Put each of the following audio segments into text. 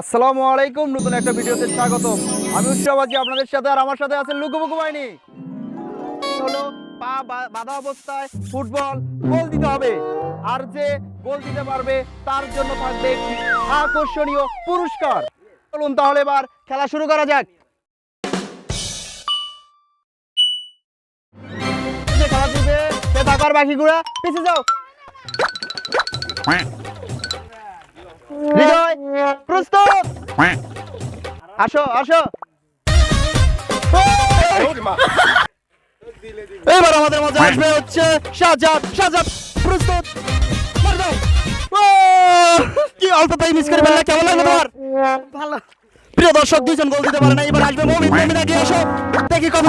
আসসালামু আলাইকুম নতুন একটা ভিডিওতে স্বাগতম। আমি উৎসবাজি আপনাদের সাথে আর আমার সাথে আছেন লুকুবুকু বাহিনী। হলো পা বাঁধা অবস্থায় ফুটবল গোল দিতে হবে। আর যে গোল দিতে পারবে তার জন্য থাকবে একটি আকর্ষণীয় পুরস্কার। চলুন তাহলে এবার খেলা শুরু করা যাক। খেলা দিবে সে থাকার বাকিগুলা পিছিয়ে যাও। বিজয় প্রস্তুত! আসো আসো! এবার আমাদের মাঝে আসবে হচ্ছে সাজাদ। সাজাদ প্রস্তুত! কি অল্প টাইম মিস করে ফেললে? কেমন লাগল তোমার? ভালো। প্রিয় দর্শক দুইজন গোল দিতে পারে না। এবার আসবে মমিন মমিন আগে এসো দেখি কত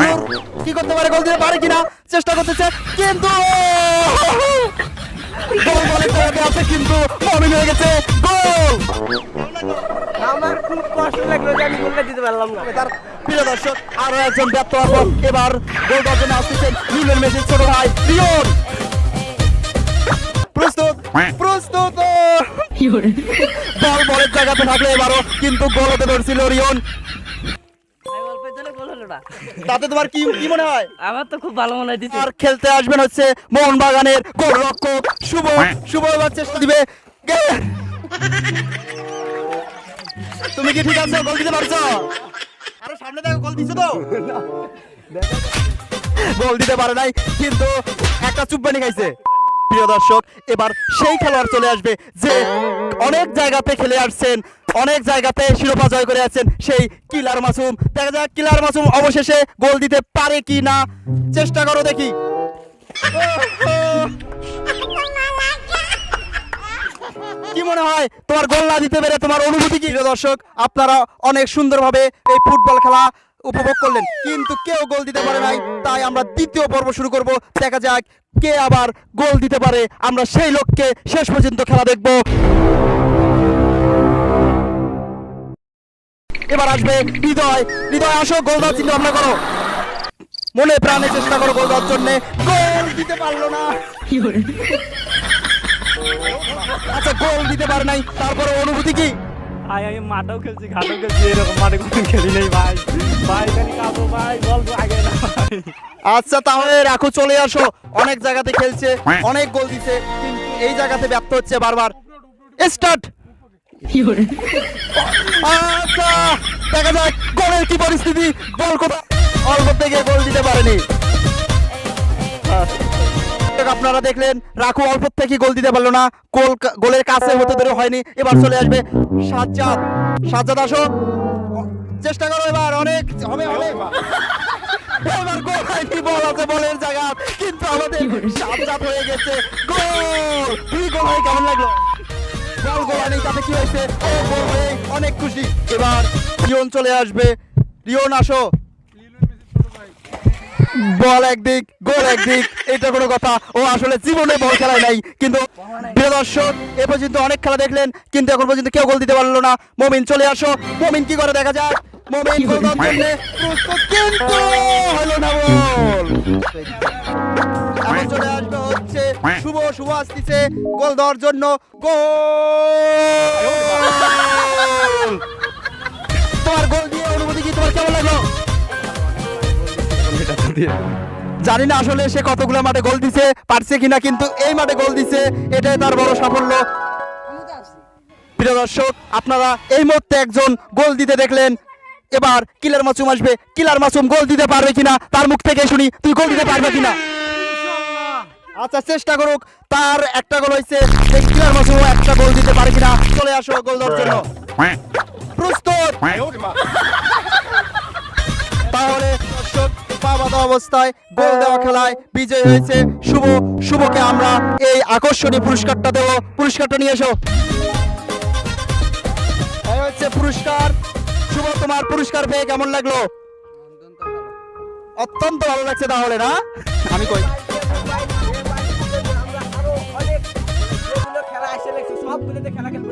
কি করতে পারে গোল দিতে পারে কিনা? চেষ্টা করতেছে কিন্তু গোল বলে জায়গাতে আছে কিন্তু মমিন হয়ে গেছে গোল! আমার খুব কষ্ট লাগল যে আমি গোলটা দিতে পারলাম না। তার প্রিয় দর্শক আরও একজন ব্যর্থ হওয়ার এবার গোল দেওয়ার জন্য আসতেছেন লিওনেল মেসির ছোট ভাই লিওন। প্রস্তুত প্রস্তুত! বল বলের জায়গাতে থাকলে এবারও কিন্তু গোল হতে ধরছিল রিয়ন তাতে তোমার কি কি মনে হয়? আমার তো খুব ভালো মনে হয় আর খেলতে আসবেন হচ্ছে মোহনবাগানের গোলরক্ষক শুভ শুভ এবার চেষ্টা দিবে। তুমি কি ঠিক আছো? গোল দিতে পারছ? আরে সামনে দেখো গোল দিছো তো? গোল দিতে পারে নাই কিন্তু একটা চুপবানি খাইছে। প্রিয় দর্শক এবার সেই খেলোয়াড় চলে আসবে যে অনেক জায়গাতে খেলে আসছেন অনেক জায়গাতে শিরোপা জয় করে আসছেন সেই কিলার মাসুম। দেখা যাক কিলার মাসুম অবশেষে গোল দিতে পারে কি না চেষ্টা করো দেখি। কি মনে হয়, তোমার গোল না দিতে পেরে তোমার অনুভূতি কি? দর্শক, আপনারা অনেক সুন্দরভাবে এই ফুটবল খেলা উপভোগ করলেন। কিন্তু কেউ গোল দিতে পারে নাই, তাই আমরা দ্বিতীয় পর্ব শুরু করব। দেখা যাক কে আবার গোল দিতে পারে। আমরা সেই লোককে শেষ পর্যন্ত খেলা দেখব। আসবে। হৃদয় হৃদয় আসো গোল দেওয়ার চিন্তা ভাবনা করো। মনে প্রাণে চেষ্টা করো গোল দেওয়ার জন্য। গোল দিতে পারল না। আচ্ছা গোল দিতে পারে নাই। তারপরে অনুভূতি কি? ভাই আমি মাঠেও খেলছি ঘাটেও খেলছি এরকম মাঠে কোনো খেলি নেই ভাই। ভাই খালি কাঁদো ভাই গল্প আগে না আচ্ছা তাহলে রাখো চলে আসো। অনেক জায়গাতে খেলছে অনেক গোল দিছে কিন্তু এই জায়গাতে ব্যর্থ হচ্ছে বারবার। স্টার্ট! আচ্ছা দেখা যাক গোলের কি পরিস্থিতি? গোল কোথায় অল্প থেকে গোল দিতে পারেনি। আপনারা দেখলেন রাখু অল্প থেকে গোল দিতে পারল না। গোল গোলের কাছে হতে ধরে হয়নি। এবার চলে আসবে সাজ্জাদ। সাজ্জাদ আসো। চেষ্টা করো এবার অনেক হবে হবে। এবার গোল হয়নি বল আছে বলের জায়গা। কিন্তু আমাদের সাজ্জাদ হয়ে গেছে। গোল! দুই গোল হয়ে কেমন লাগল? বল গোল হয়নি তাতে কি হয়েছে? হয়ে অনেক খুশি। এবার রিয়ন চলে আসবে। রিয়ন আসো। বল একদিক, গোল একদিক, এটা কোনো কথা। ও, আসলে জীবনে বল খেলায় নাই, কিন্তু প্রিয় দর্শক, এ পর্যন্ত অনেক খেলা দেখলেন, কিন্তু এখন পর্যন্ত কেউ গোল দিতে পারল না। মমিন, চলে আসো। মমিন, কি করে দেখা যাক? মমিন, গোল কিন্তু এখন চলে আসবে হচ্ছে শুভ শুভ আসতেছে গোল দেওয়ার জন্য গোল! তোমার গোল দিয়ে অনুভূতি কি তোমার কেমন লাগল? জানি না আসলে সে কতগুলো মাঠে গোল দিছে পারছে কিনা কিন্তু এই মাঠে গোল দিছে এটাই তার বড় সাফল্য। প্রিয় দর্শক আপনারা এই মুহূর্তে একজন গোল দিতে দেখলেন এবার কিলার মাসুম আসবে। কিলার মাসুম গোল দিতে পারবে কিনা, তার মুখ থেকে শুনি, তুই গোল দিতে পারবে কিনা? আচ্ছা চেষ্টা করুক, তার একটা গোল হয়েছে কিলার মাসুম একটা গোল দিতে পারে কিনা, চলে আসো গোল দেওয়ার জন্য। প্রস্তুত! তাহলে অবস্থায় গোল দেওয়া খেলায় বিজয় হয়েছে শুভ, শুভকে আমরা এই আকর্ষণীয় পুরস্কারটা দেব। পুরস্কারটা নিয়ে এসো। হচ্ছে পুরস্কার। শুভ তোমার পুরস্কার পেয়ে কেমন লাগল? অত্যন্ত ভালো লাগছে তাহলে, না? আমি কই? খেলা খেলব